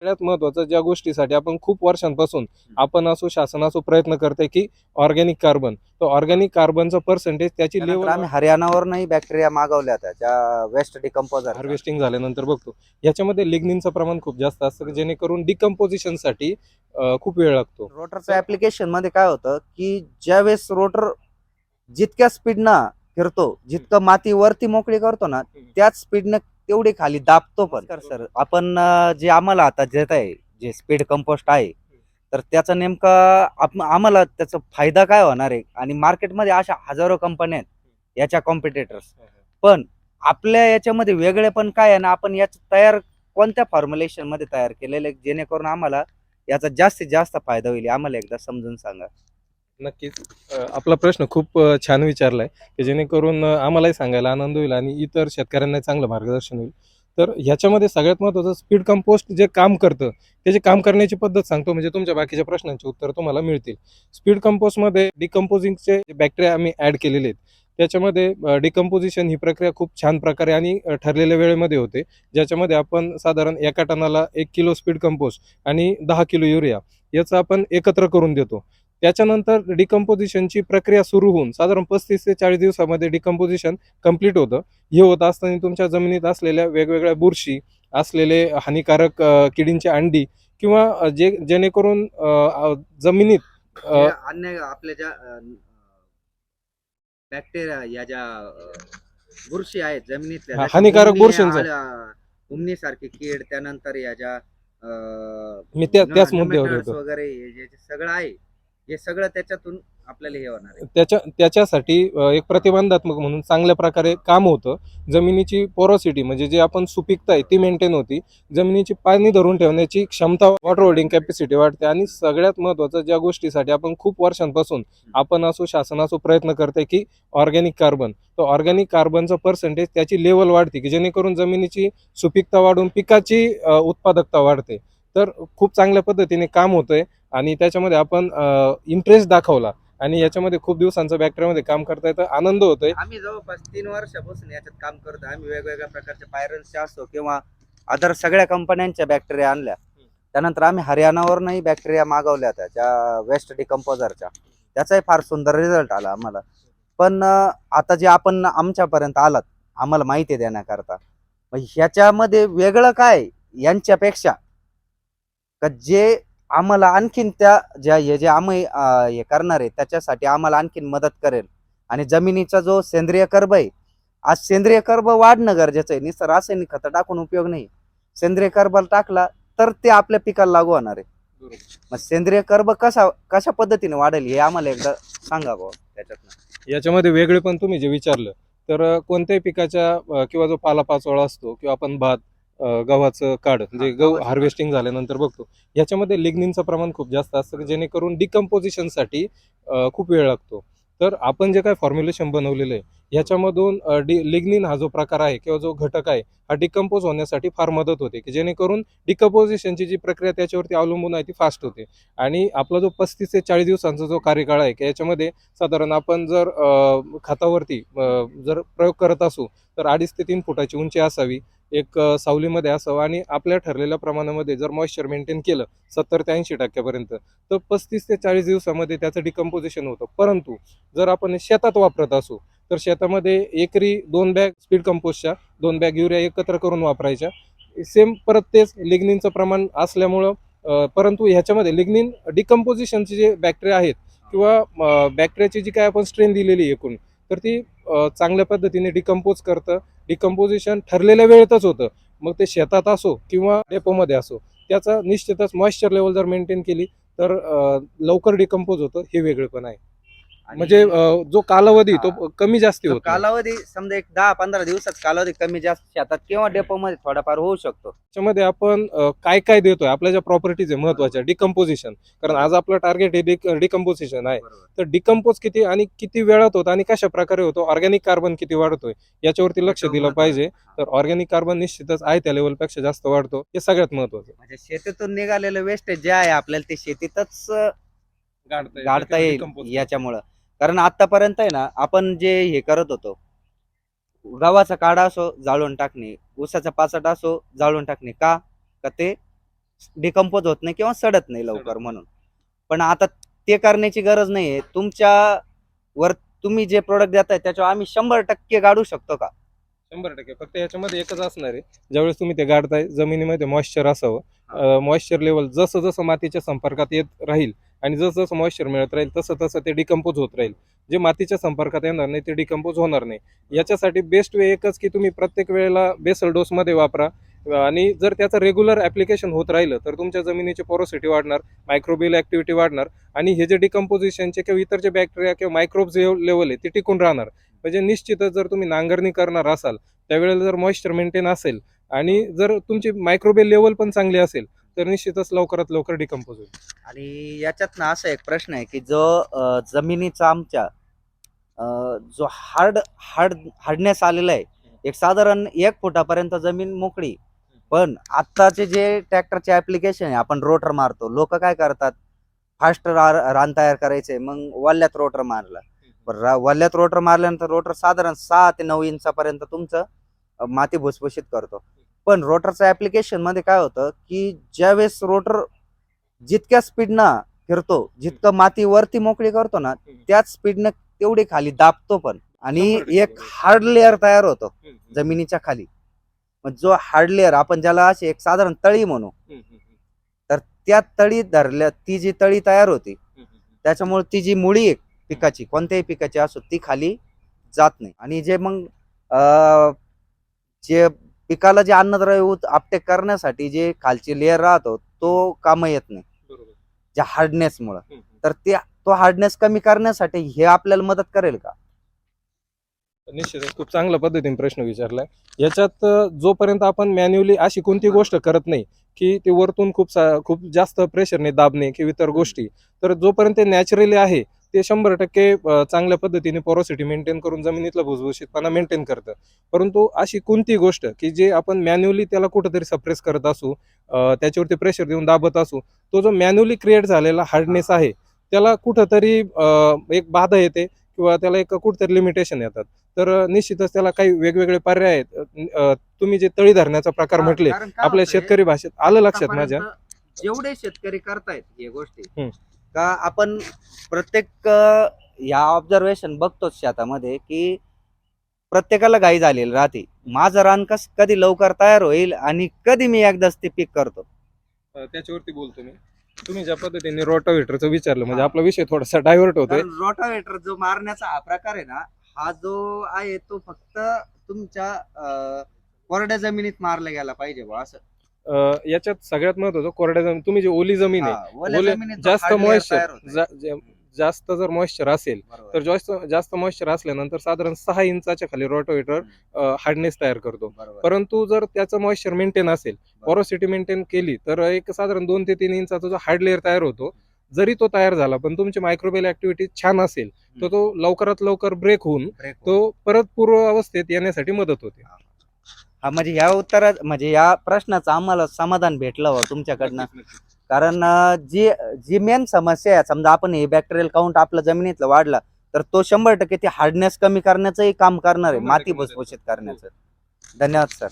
सगळ्यात महत्वाचं ज्या गोष्टीसाठी आपण खूप वर्षांपासून आपण असो शासन असो प्रयत्न करते की ऑर्गॅनिक कार्बन. तर ऑर्गॅनिक कार्बनचं पर्सेंटेज त्याची लेवल आम्ही हरियाणावरनही बॅक्टेरिया मागवल्या त्या वेस्ट डिकम्पोजर हार्वेस्टिंग झाल्यानंतर बघतो. याच्यामध्ये लिग्निनचं प्रमाण खूप जास्त असतं जेणेकरून डिकम्पोजिशनसाठी खूप वेळ लागतो. रोटरचं ऍप्लिकेशनमध्ये काय होतं की ज्यावेळेस रोटर जितक्या स्पीडनं फिरतो जितकं माती वरती मोकळी करतो ना त्याच स्पीडनं तेवढी खाली दाबतो पण. सर आपण जे आम्हाला आता देत आहे जे स्पीड कंपोस्ट आहे तर त्याचा नेमका आम्हाला त्याचा फायदा काय होणार आहे? आणि मार्केटमध्ये अशा हजारो कंपन्या आहेत याच्या कॉम्पिटेटर्स पण आपल्या याच्यामध्ये वेगळे पण काय आहे ना आपण याच तयार कोणत्या फॉर्म्युलेशनमध्ये तयार केलेले जेणेकरून आम्हाला याचा जास्तीत जास्त फायदा होईल आम्हाला एकदा समजून सांगा. नक्कीच. आपला प्रश्न खूप छान छान विचारलाय की जेणेकरून आम्हालाही सांगायला आनंद होईल आणि इतर शेतकऱ्यांना चांगलं मार्गदर्शन होईल. तर ह्याच्यामध्ये सगळ्यात महत्त्वाचं स्पीड कंपोस्ट जे काम करतं त्याची काम करण्याची पद्धत सांगतो म्हणजे तुमच्या बाकीच्या प्रश्नांची उत्तर तुम्हाला मिळतील. स्पीड कंपोस्टमध्ये डिकम्पोजिंगचे बॅक्टेरिया आम्ही ॲड केलेले आहेत त्याच्यामध्ये डिकम्पोजिशन ही प्रक्रिया खूप छान प्रकारे आणि ठरलेल्या वेळेमध्ये होते ज्याच्यामध्ये आपण साधारण एका टनाला एक किलो स्पीड कंपोस्ट आणि दहा किलो युरिया याचं आपण एकत्र करून देतो. त्याच्यानंतर डिकम्पोजिशनची प्रक्रिया सुरू होऊन साधारण पस्तीस ते चाळीस दिवसामध्ये डिकम्पोजिशन कंप्लीट होतं हे होत असताना तुमच्या जमिनीत असलेल्या वेगवेगळ्या बुरशी असलेले हानिकारक किडींची अंडी किंवा जे जेणेकरून जमिनीत अन्य आपल्या ज्या बॅक्टेरिया या ज्या बुरशी आहेत जमिनीतल्या जशा हानिकारक बुरशींचं. हुमणीसारखी कीड त्यानंतर या ज्या त्याच येतो. वगैरे सगळं आहे हे सगळं त्याच्यातून आपल्याला हे होणार आहे. त्याच्या त्याच्यासाठी एक प्रतिबंधात्मक म्हणून चांगल्या प्रकारे काम होतं. जमिनीची पोरोसिटी म्हणजे जे आपण सुपीकता आहे ती मेंटेन होती. जमिनीची पाणी धरून ठेवण्याची क्षमता वॉटर होल्डिंग कॅपॅसिटी वाढते आणि सगळ्यात महत्त्वाचं ज्या गोष्टीसाठी आपण खूप वर्षांपासून आपण असो शासन असो प्रयत्न करते की ऑर्गॅनिक कार्बन. तर ऑर्गॅनिक कार्बनचं पर्सेंटेज त्याची लेवल वाढते की जेणेकरून जमिनीची सुपीकता वाढून पिकाची उत्पादकता वाढते. तर खूप चांगल्या पद्धतीने काम होतंय. आणि त्याच्यामध्ये आपण इंटरेस्ट दाखवला. आणि याच्यामध्ये खूप दिवसांचं बॅक्टेरियामध्ये काम करता येतं आनंद होतोय. आम्ही जवळपास तीन वर्षापासून याच्यात काम करतो. आम्ही वेगवेगळ्या प्रकारच्या पायरन्सच्या असो किंवा अदर सगळ्या कंपन्यांच्या बॅक्टेरिया आणल्या. त्यानंतर आम्ही हरियाणावरूनही बॅक्टेरिया मागवल्या त्या त्या वेस्ट डिकम्पोजरच्या त्याचाही फार सुंदर रिझल्ट आला आम्हाला. पण आता जे आपण आमच्यापर्यंत आलात आम्हाला माहिती देण्याकरता मग ह्याच्यामध्ये वेगळं काय? यांच्यापेक्षा का जे आम्हाला आणखीन त्या ज्या हे जे आम्ही हे करणार आहे त्याच्यासाठी आम्हाला आणखीन मदत करेल. आणि जमिनीचा जो सेंद्रिय कर्ब आहे आज सेंद्रिय कर्ब वाढणं गरजेचं आहे. नुसतं रासायनिक खतं टाकून उपयोग नाही. सेंद्रिय कर्ब टाकला तर ते आपल्या पिकाला लागू होणार आहे. मग सेंद्रिय कर्ब कसा कशा पद्धतीने वाढेल हे आम्हाला एकदा सांगा भाऊ त्याच्यातनं. याच्यामध्ये वेगळे पण तुम्ही जे विचारलं तर कोणत्याही पिकाच्या किंवा जो पालापाचोळा असतो किंवा आपण भात गव्हाचं काढ म्हणजे हा, गहू. हार्वेस्टिंग झाल्यानंतर बघतो. याच्यामध्ये लिग्निनचं प्रमाण खूप जास्त असतं की जेणेकरून डिकम्पोजिशनसाठी खूप वेळ लागतो. तर आपण जे काय फॉर्म्युलेशन बनवलेलं आहे ह्याच्यामधून डि लिग्निन हा जो प्रकार आहे किंवा जो घटक आहे हा डिकम्पोज होण्यासाठी फार मदत होते. की जेणेकरून डिकम्पोजिशनची जी प्रक्रिया त्याच्यावरती अवलंबून आहे ती फास्ट होते. आणि आपला जो पस्तीस ते चाळीस दिवसांचा जो कार्यकाळ आहे की याच्यामध्ये साधारण आपण जर खतावरती जर प्रयोग करत असू तर अडीच ते तीन फुटाची उंची असावी. एक सावलीमध्ये असावं आणि आपल्या ठरलेल्या प्रमाणामध्ये जर मॉइश्चर मेंटेन केलं सत्तर ते ऐंशी टक्क्यापर्यंत तर पस्तीस ते चाळीस दिवसामध्ये त्याचं डिकम्पोजिशन होतं. परंतु जर आपण शेतात वापरत असू तर शेतामध्ये एकरी दोन बॅग स्पीड कंपोस्टच्या दोन बॅग युरिया एकत्र करून वापरायच्या. सेम परत तेच लिग्निनचं प्रमाण असल्यामुळं परंतु ह्याच्यामध्ये लिग्निन डिकम्पोजिशनचे जे बॅक्टेरिया आहेत किंवा बॅक्टेरियाची जी काय आपण स्ट्रेन दिलेली एकूण तर ती चांगल्या पद्धतीने डिकम्पोज करतं. डिकम्पोजिशन ठरलेल्या वेळेतच होतं. मग ते शेतात असो किंवा डेपोमध्ये असो त्याचा निश्चितच मॉइश्चर लेवल जर मेंटेन केली तर लवकर डिकम्पोज होतं हे वेगळं पण आहे. म्हणजे अ, जो कालावधी तो कमी जास्ती होतो. कालावधी समजा एक दहा पंधरा दिवसात कालावधी कमी जास्त शेतात किंवा डेपो मध्ये थोडाफार होऊ शकतो. त्याच्यामध्ये आपण अ, काय काय देतोय? आपल्या ज्या प्रॉपर्टीज आहे महत्त्वाच्या डिकम्पोजिशन कारण आज आपलं टार्गेट हे डिकम्पोजिशन आहे. तर डिकम्पोज किती आणि किती वेळात होतं आणि कशा प्रकारे होतो? ऑर्गॅनिक कार्बन किती वाढतोय? याच्यावरती लक्ष दिलं पाहिजे. तर ऑर्गॅनिक कार्बन निश्चितच आहे त्या लेवलपेक्षा जास्त वाढतो. हे सगळ्यात महत्वाचं म्हणजे शेतीतून निघालेलं वेस्ट जे आहे आपल्याला ते शेतीतच अं, गाडता येईल. याच्यामुळं. कारण आतापर्यंत आहे ना आपण जे हे करत होतो गव्हाचा काढा असो जाळून टाकणे ऊसाचा पाचट असो जाळून टाकणे का? का ते डिकम्पोज होत नाही किंवा सडत नाही लवकर. म्हणून. पण आता ते करण्याची गरज नाहीये. तुमच्या वर तुम्ही जे प्रोडक्ट देताय त्याच्यावर आम्ही शंभर टक्के गाडू शकतो का? शंभर टक्के. फक्त याच्यामध्ये एकच असणार आहे. ज्यावेळेस तुम्ही ते गाडताय जमिनीमध्ये मॉइश्चर असावं मॉइश्चर लेवल जसं जसं मातीच्या संपर्कात येत राहील आणि जसं जसं मॉइश्चर मिळत राहील तसं तसं ते डिकम्पोज होत राहील. जे मातीच्या संपर्कात येणार नाही ते डिकम्पोज होणार नाही. याच्यासाठी बेस्ट वे एकच की तुम्ही प्रत्येक वेळेला बेसल डोसमध्ये वापरा. आणि जर त्याचं रेग्युलर ॲप्लिकेशन होत राहिलं तर तुमच्या जमिनीची पोरोसिटी वाढणार मायक्रोबियल ॲक्टिव्हिटी वाढणार आणि हे जे डिकम्पोजिशनचे किंवा इतर जे बॅक्टेरिया किंवा मायक्रोब्स लेवल आहे ते टिकून राहणार. म्हणजे निश्चितच जर तुम्ही नांगरणी करणार असाल त्यावेळेला जर मॉइश्चर मेंटेन असेल आणि जर तुमची मायक्रोबेल लेवल पण चांगली असेल तर निश्चितच लवकरात लवकर डिकम्पोज होईल. आणि याच्यात ना असा एक प्रश्न आहे की जो जमिनीचा आमच्या जो हार्ड हार्ड हार्डनेस आलेला आहे एक साधारण एक फुटापर्यंत जमीन मोकळी. पण आत्ताचे जे ट्रॅक्टरचे ऍप्लिकेशन आहे आपण रोटर मारतो. लोक काय करतात? फास्ट रान तयार करायचे मग वल्ल्यात रोटर मारला. पण रा- वल्ल्यात रोटर मारल्यानंतर रोटर साधारण सहा ते नऊ इंचापर्यंत तुमचं माती भुसभुशीत करतो पण रोटरचं ऍप्लिकेशनमध्ये काय होतं की ज्यावेळेस रोटर जितक्या स्पीडनं फिरतो जितकं माती वरती मोकळी करतो ना त्याच स्पीडनं तेवढी खाली दाबतो पण आणि एक. हार्ड लेअर तयार होतो जमिनीच्या खाली मग जो हार्ड लेअर आपण ज्याला अशी एक साधारण तळी म्हणू तर त्या तळी धरल्या ती जी तळी तयार होती त्याच्यामुळे ती जी मुळी आहे पिकाची कोणत्याही पिकाची असो ती खाली जात नाही. आणि जे मग अं, जे पिकाला जे अन्नद्रव्य आपटेक करण्यासाठी जे खालची लेअर राहतो तो कामं येत नाही. ज्या हार्डनेसमुळं. तर ते तो हार्डनेस कमी करण्यासाठी हे आपल्याला मदत करेल का? निश्चितच. खूप चांगल्या पद्धतीने प्रश्न विचारलाय. याच्यात जोपर्यंत आपण मॅन्युअली अशी कोणती गोष्ट करत नाही की ते वरतून खूप खूप जास्त प्रेशरने दाबणे किंवा इतर गोष्टी तर जोपर्यंत ते नॅचरली आहे ते शंभर टक्के चांगल्या पद्धतीने पोरोसिटी मेंटेन करून जमिनीतला भुसभुशीतपणा मेंटेन करतं. परंतु अशी कोणती गोष्ट की जे आपण मॅन्युअली त्याला कुठंतरी सप्रेस करत असू त्याच्यावरती प्रेशर देऊन दाबत असू तो जो मॅन्युअली क्रिएट झालेला हार्डनेस आहे त्याला कुठंतरी एक बाधा येते किंवा त्याला एक कुठंतरी लिमिटेशन येतात. तर निश्चितच त्याला काही वेगवेगळे पर्याय आहेत. तुम्ही जे तळी धरण्याचा प्रकार म्हटले आपल्या शेतकरी भाषेत आलं लक्षात माझ्या. जेवढे शेतकरी करतायत हे गोष्टी. का आपण प्रत्येक अं, या ऑब्झर्वेशन बघतोच शेतामध्ये की प्रत्येकाला घाई झालेली राहते. माझं रान कस कधी लवकर तयार होईल आणि कधी मी एकदाच ते पीक करतो. अ, त्याच्यावरती बोलतो मी. तुम्ही ज्या पद्धतीने रोटावेटरचं विचारलं म्हणजे. आपला विषय थोडासा डायव्हर्ट होतोय. कारण रोटावेटर जो मारण्याचा हा प्रकार आहे ना हा जो आहे तो फक्त तुमच्या अं, कोरड्या जमिनीत मारला गेला पाहिजे बुवा असं. याच्यात सगळ्यात महत्वाचं कोरड्या जमीन. तुम्ही जी ओली जमीन आहे ओले- जास्त मॉइश्चर. जास्त जर मॉइश्चर असेल. तर जास्त जास्त मॉइश्चर असल्यानंतर साधारण सहा इंचाच्या खाली रोटावेटर हार्डनेस तयार करतो. परंतु जर त्याचं मॉइश्चर मेंटेन असेल पोरोसिटी मेंटेन केली तर एक साधारण दोन ते तीन इंचाचा जो हार्ड लेअर तयार होतो जरी तो तयार झाला पण तुमची मायक्रोबेल ऍक्टिव्हिटी छान असेल तर तो लवकरात लवकर ब्रेक होऊन तो परत पूर्व अवस्थेत येण्यासाठी मदत होते. हा म्हणजे या उत्तरात म्हणजे या प्रश्नाचं आम्हाला समाधान भेटलं हो तुमच्याकडनं. कारण अं, जी जी मेन समस्या आहे समजा आपण हे बॅक्टेरियल काउंट आपल्या जमिनीतलं वाढला तर तो शंभर टक्के ते हार्डनेस कमी करण्याचंही काम करणार आहे माती भुसभुशीत. करण्याचं. धन्यवाद सर